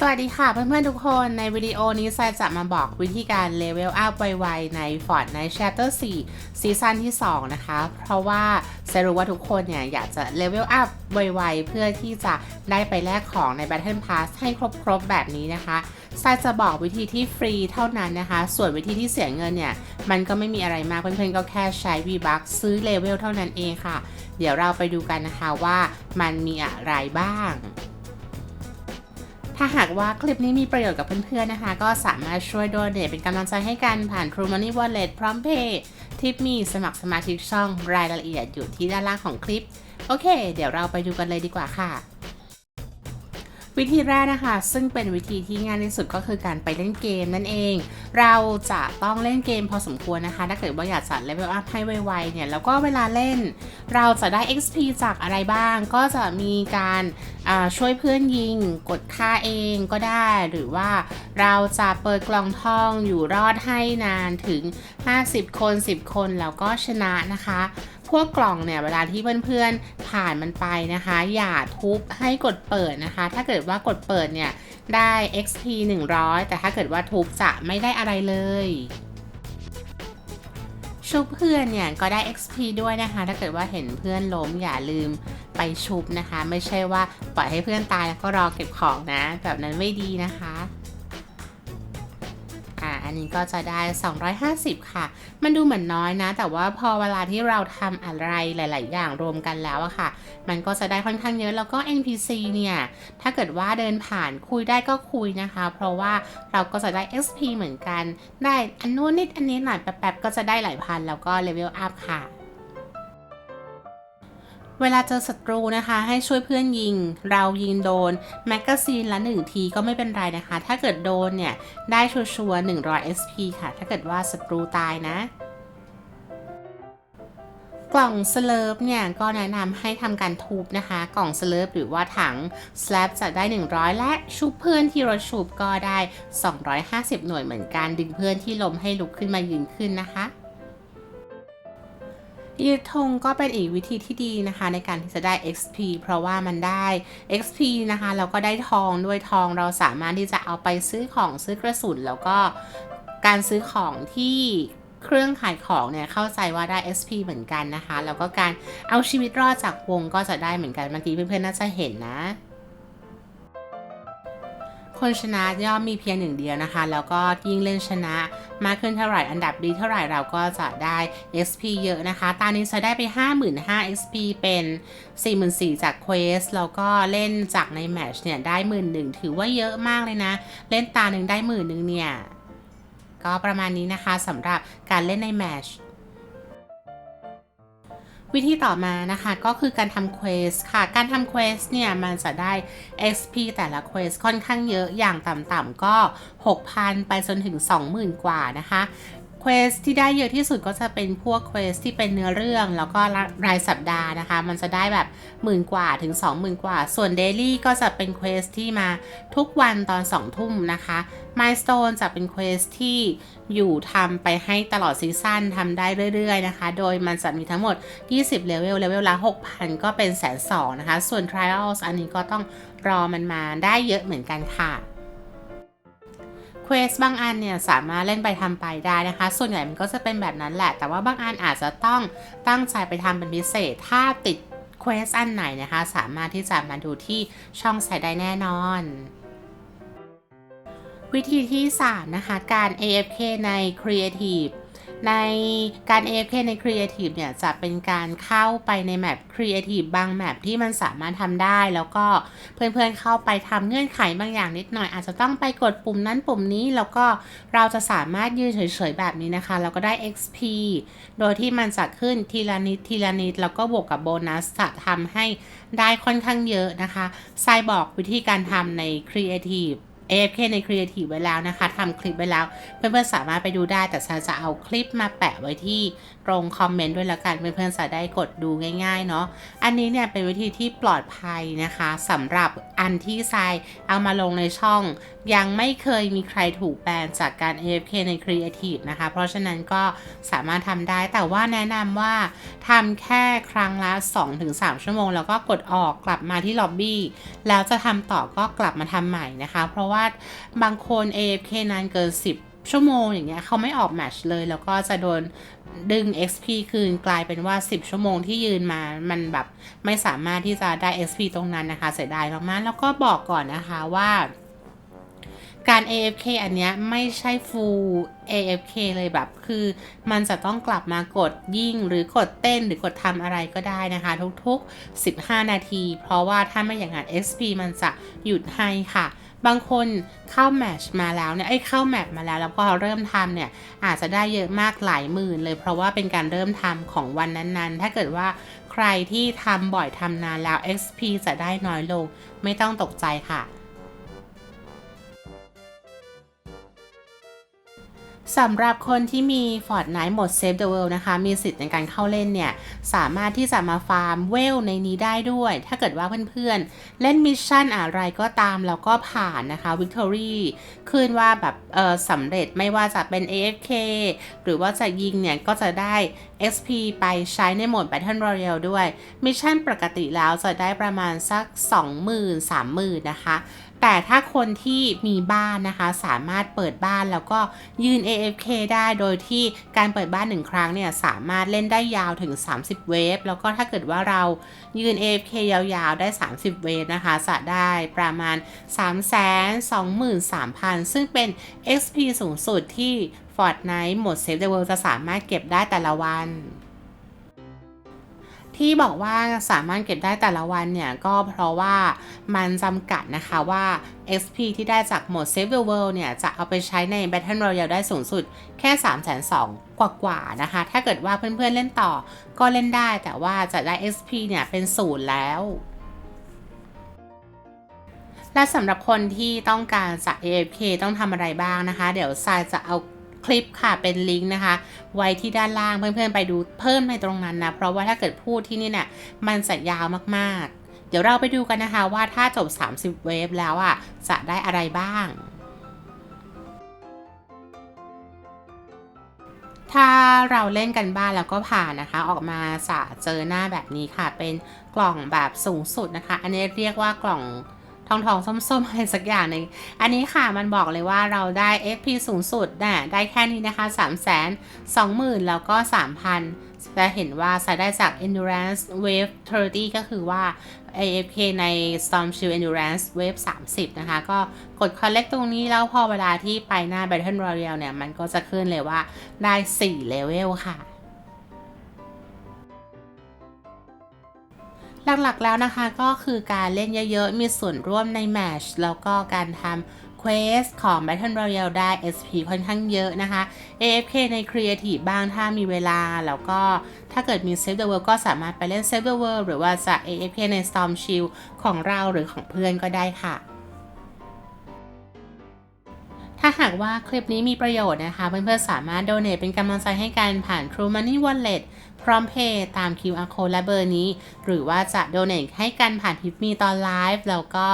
สวัสดีค่ะเพื่อนๆทุกคนในวิดีโอนี้ทรายจะมาบอกวิธีการเลเวลอัพไวๆใน Fortnite Chapter 4 ซีซั่นที่ 2 นะคะ เพราะว่าทรายรู้ว่าทุกคนเนี่ยอยากจะเลเวลอัพไวๆเพื่อที่จะได้ไปแลกของใน Battle Pass ให้ครบๆแบบนี้นะคะทรายจะบอกวิธีที่ฟรีเท่านั้นนะคะ ส่วนวิธีที่เสียเงินเนี่ย มันก็ไม่มีอะไรมากเพื่อนๆก็แค่ใช้ V-Bucks ซื้อเลเวลเท่านั้นเองค่ะ เดี๋ยวเราไปดูกันนะคะว่ามันมีอะไรบ้าง ถ้าหากว่าคลิปนี้มีประโยชน์กับเพื่อนๆนะคะ ก็สามารถช่วยโดเนทเป็นกำลังใจให้กันผ่าน True Money Wallet พร้อมเพย์ทิปมีสมัครสมาชิกช่องรายละเอียดอยู่ที่ด้านล่างของคลิป โอเค เดี๋ยวเราไปดูกันเลยดีกว่าค่ะ วิธีแรกนะคะ ซึ่งเป็นวิธีที่ง่ายที่สุดก็คือการไปเล่นเกมนั่นเอง เราจะต้องเล่นเกมพอสมควรนะคะ ถ้าเกิดว่าอยากจะเลเวลอัพให้ไวๆเนี่ย แล้วก็เวลาเล่น เราจะได้ XP จากอะไรบ้าง ก็จะมีการช่วยเพื่อนยิง กดค่าเองก็ได้ หรือว่าเราจะเปิดกล่องทองอยู่รอดให้นานถึง 50 คน 10 คนแล้วก็ชนะนะคะ พวกกล่องเนี่ยเวลาที่เพื่อนๆผ่านมันไปนะคะ อย่าทุบให้กดเปิดนะคะ ถ้าเกิดว่ากดเปิดเนี่ยได้ XP 100 แต่ถ้าเกิดว่าทุบจะไม่ได้อะไรเลยชุบเพื่อนเนี่ยก็ได้ XP ด้วยนะคะ ถ้าเกิดว่าเห็นเพื่อนล้มอย่าลืมไปชุบนะคะ ไม่ใช่ว่าปล่อยให้เพื่อนตายแล้วก็รอเก็บของนะ แบบนั้นไม่ดีนะคะ อันนี้ก็จะได้ 250 ค่ะ มันดูเหมือนน้อยนะ แต่ว่าพอเวลาที่เราทำอะไรหลาย ๆ อย่างรวมกันแล้วอะค่ะ มันก็จะได้ค่อนข้างเยอะแล้วก็ NPC เนี่ย ถ้าเกิดว่าเดินผ่านคุยได้ก็คุยนะคะ เพราะว่าเราก็จะได้ XP เหมือนกัน ได้อันนู้นนิดอันนี้หน่อยแป๊บๆก็จะได้หลายพันแล้วก็เลเวลอัพค่ะ เวลาเจอศัตรูนะคะ ให้ช่วยเพื่อนยิง เรายิงโดน แมกกาซีนละ1ทีก็ไม่เป็นไรนะคะ ถ้าเกิดโดนเนี่ย ได้ชัวร์ๆ100 SP ค่ะ ถ้าเกิดว่าศัตรูตายนะกล่องสเลิฟเนี่ยก็แนะนำให้ทำการทุบนะคะ กล่องสเลิฟหรือว่าถังสแลบจะได้ 100 และชุบเพื่อนที่เราชุบก็ได้ 250 หน่วยเหมือนกันดึงเพื่อนที่ล้มให้ลุกขึ้นมายืนขึ้นนะคะ ยืดธงก็เป็นอีกวิธีที่ดีนะคะ ในการที่จะได้ XP เพราะว่ามันได้ XP นะคะแล้วก็ได้ทองด้วยทองเราสามารถที่จะเอาไปซื้อของซื้อกระสุนแล้วก็การซื้อของที่เครื่องขายของเนี่ยเข้าใจว่าได้ SP เหมือนกันนะคะ แล้วก็การเอาชีวิตรอดจากวงก็จะได้เหมือนกันเมื่อกี้เพื่อนๆน่าจะเห็นนะ คนชนะย่อมมีเพียงหนึ่งเดียวนะคะ แล้วก็ยิ่งเล่นชนะมากขึ้นเท่าไหร่อันดับดีเท่าไหร่เราก็จะได้ XP เยอะนะคะ ตอนนี้จะได้ไป 55,000 XP เป็น 44,000 จากเควสแล้วก็เล่นจากในแมชเนี่ยได้11,000ถือว่าเยอะมากเลยนะ เล่นตาหนึ่งได้หมื่นหนึ่งเนี่ย ก็ประมาณนี้นะคะสำหรับการเล่นในแมช วิธีต่อมานะคะก็คือการทำเควสค่ะ การทำเควสเนี่ยมันจะได้ XP แต่ละเควสค่อนข้างเยอะอย่างต่ำๆก็ 6,000 ไปจนถึง 20,000 กว่านะคะ เควสที่ได้เยอะที่สุดก็จะเป็นพวกเควสที่เป็นเนื้อเรื่อง แล้วก็รายสัปดาห์นะคะ มันจะได้แบบหมื่นกว่าถึง 20,000 กว่า ส่วนเดลี่ก็จะเป็นเควสที่มาทุกวันตอน 2 ทุ่มนะคะมายสโตนจะเป็นเควสที่อยู่ทำไปให้ตลอดซีซั่นทำได้เรื่อยๆนะคะ โดยมันจะมีทั้งหมด 20 เลเวล เลเวลละ 6,000 ก็เป็นแสนสองนะคะ ส่วน Trials อันนี้ก็ต้องรอมันมาได้เยอะเหมือนกันค่ะ เควสบางอันเนี่ยสามารถเล่นไปทำไปได้นะคะ ส่วนใหญ่มันก็จะเป็นแบบนั้นแหละ แต่ว่าบางอันอาจจะต้องตั้งใจไปทำเป็นพิเศษ ถ้าติดเควสอันไหนนะคะ สามารถที่จะมาดูที่ช่องใส่ได้แน่นอน วิธีที่ 3 นะคะ การ AFK ใน Creative ในการ AFK ใน Creative เนี่ย จะเป็นการเข้าไปในแมป Creative บางแมปที่มันสามารถทำได้ แล้วก็เพื่อนๆเข้าไปทำเงื่อนไขบางอย่างนิดหน่อย อาจจะต้องไปกดปุ่มนั้นปุ่มนี้ แล้วก็เราจะสามารถยืนเฉยๆแบบนี้นะคะ แล้วก็ได้ XP โดยที่มันจะขึ้นทีละนิดทีละนิด แล้วก็บวกกับโบนัสจะทำให้ได้ค่อนข้างเยอะนะคะไซบอกวิธีการทำใน Creative AFK ใน Creative ไว้แล้วนะคะทำคลิปไว้แล้ว เพื่อนๆสามารถไปดูได้แต่ฉันจะเอาคลิปมาแปะไว้ที่ตรงคอมเมนต์ด้วยละกันเพื่อนๆจะได้กดดูง่ายๆเนาะอันนี้เนี่ยเป็นวิธีที่ปลอดภัยนะคะสำหรับอันที่ทรายเอามาลงในช่อง ยังไม่เคยมีใครถูกแบนจากการ AFK ใน Creative นะคะ เพราะฉะนั้นก็สามารถทำได้แต่ว่าแนะนำว่าทำแค่ครั้งละ 2-3 ชั่วโมง แล้วก็กดออกกลับมาที่ล็อบบี้แล้วจะทำต่อก็กลับมาทำใหม่นะคะ เพราะว่าบางคน AFK นานเกิน 10 ชั่วโมงอย่างเงี้ยเขาไม่ออกแมชเลย แล้วก็จะโดนดึง XP คืนกลายเป็นว่า 10 ชั่วโมงที่ยืนมา มันแบบไม่สามารถที่จะได้ XP ตรงนั้นนะคะ เสียดายมากๆแล้วก็บอกก่อนนะคะว่า การ AFK อันเนี้ยไม่ใช่ full AFK เลยแบบ คือมันจะต้องกลับมากดยิงหรือกดเต้นหรือกดทำอะไรก็ได้นะคะ ทุกๆ 15 นาที เพราะว่าถ้าไม่อย่างนั้น XP มันจะหยุดให้ค่ะ บางคนเข้าแมชมาแล้วเนี่ยไอ้เข้าแมปมาแล้วแล้วก็เริ่มทำเนี่ยอาจจะได้เยอะมากหลายหมื่นเลย เพราะว่าเป็นการเริ่มทำของวันนั้นๆ ถ้าเกิดว่าใครที่ทำบ่อยทำนานแล้ว XP จะได้น้อยลง ไม่ต้องตกใจค่ะ สำหรับคนที่มี Fortnite หมด Save the World นะคะ มีสิทธิ์ในการเข้าเล่นเนี่ย สามารถที่จะมาฟาร์มเวลในนี้ได้ด้วย ถ้าเกิดว่าเพื่อนๆ เล่นมิชชั่นอะไรก็ตามแล้วก็ผ่านนะคะ Victory ขึ้นว่าแบบเออสำเร็จไม่ว่าจะเป็น AFK หรือว่าจะยิงเนี่ย ก็จะได้ XP ไปใช้ในโหมด Battle Royale ด้วย มิชชั่นปกติแล้วจะได้ประมาณสัก 20,000 30,000 นะคะ แต่ถ้าคนที่มีบ้านนะคะ สามารถเปิดบ้านแล้วก็ยืน AFK ได้โดยที่การเปิดบ้านหนึ่งครั้งเนี่ยสามารถเล่นได้ยาวถึง 30 เวฟแล้วก็ถ้าเกิดว่าเรายืน AFK ยาวๆได้ 30 เวฟนะคะจะได้ประมาณ 323,000 ซึ่งเป็น XP สูงสุดที่ Fortnite หมด Save the World จะสามารถเก็บได้แต่ละวัน ที่บอกว่าสามารถเก็บได้แต่ละวันเนี่ย ก็เพราะว่ามันจำกัดนะคะว่า XP ที่ได้จากโหมด Save the World เนี่ย จะเอาไปใช้ใน Battle Royale ได้สูงสุดแค่ 3 2 0 0 0กว่ากว่าๆนะคะ ถ้าเกิดว่าเพื่อนๆเล่นต่อก็เล่นได้แต่ว่าจะได้ XP เนี่ย เป็นศูนย์แล้ว และสำหรับคนที่ต้องการจะ AFK ต้องทำอะไรบ้างนะคะ เดี๋ยวทรายจะเอา คลิปค่ะเป็นลิงก์นะคะ ไว้ที่ด้านล่างเพื่อนๆไปดูเพิ่มในตรงนั้นนะเพราะว่าถ้าเกิดพูดที่นี่เนี่ยมันจะยาวมากๆ เดี๋ยวเราไปดูกันนะคะว่าถ้าจบ 30 เวฟแล้วอะจะได้อะไรบ้างถ้าเราเล่นกันบ้านแล้วก็ผ่านนะคะ ออกมาจะเจอหน้าแบบนี้ค่ะ เป็นกล่องแบบสูงสุดนะคะ อันนี้เรียกว่ากล่อง ทองทองส้มๆอะไรสักอย่างหนึ่งอันนี้ค่ะมันบอกเลยว่าเราได้ XP สูงสุดน่ะได้แค่นี้นะคะ3 2 0 0 0 0 แล้วก็ 3,000จะเห็นว่าใช้ได้จาก endurance wave 30 ก็คือว่า AFK ใน Storm Shield Endurance Wave 30 นะคะ ก็กด collect ตรงนี้แล้วพอเวลาที่ไปหน้า Battle Royale เนี่ย มันก็จะขึ้นเลยว่าได้ 4 เลเวลค่ะ หลักๆแล้วนะคะก็คือการเล่นเยอะๆ มีส่วนร่วมในแมชแล้วก็การทำเควสของ Battle Royale ได้ SP ค่อนข้างเยอะนะคะ AFK ใน Creative บ้างถ้ามีเวลา แล้วก็ถ้าเกิดมี Save the World ก็สามารถไปเล่น Save the World หรือว่าจะ AFK ใน Storm Shield ของเราหรือของเพื่อนก็ได้ค่ะ ถ้าหากว่าคลิปนี้มีประโยชน์นะคะ เพื่อนๆสามารถโดเน a เป็นกำลังใจให้กันผ่าน True Money Wallet พร้อมเพย์ตาม QR Code และเบอร์นี้ หรือว่าจะโดเน a ให้กันผ่านทิปมีตอนไลฟ์แล้วก็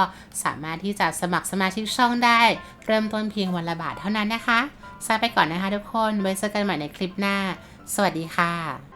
สามารถที่จะสมัครสมาชิกช่องได้ เริ่มต้นเพียงวันละบาทเท่านั้นนะคะซาไปก่อนนะคะทุกคน ไว้เจอกันใหม่ในคลิปหน้า สวัสดีค่ะ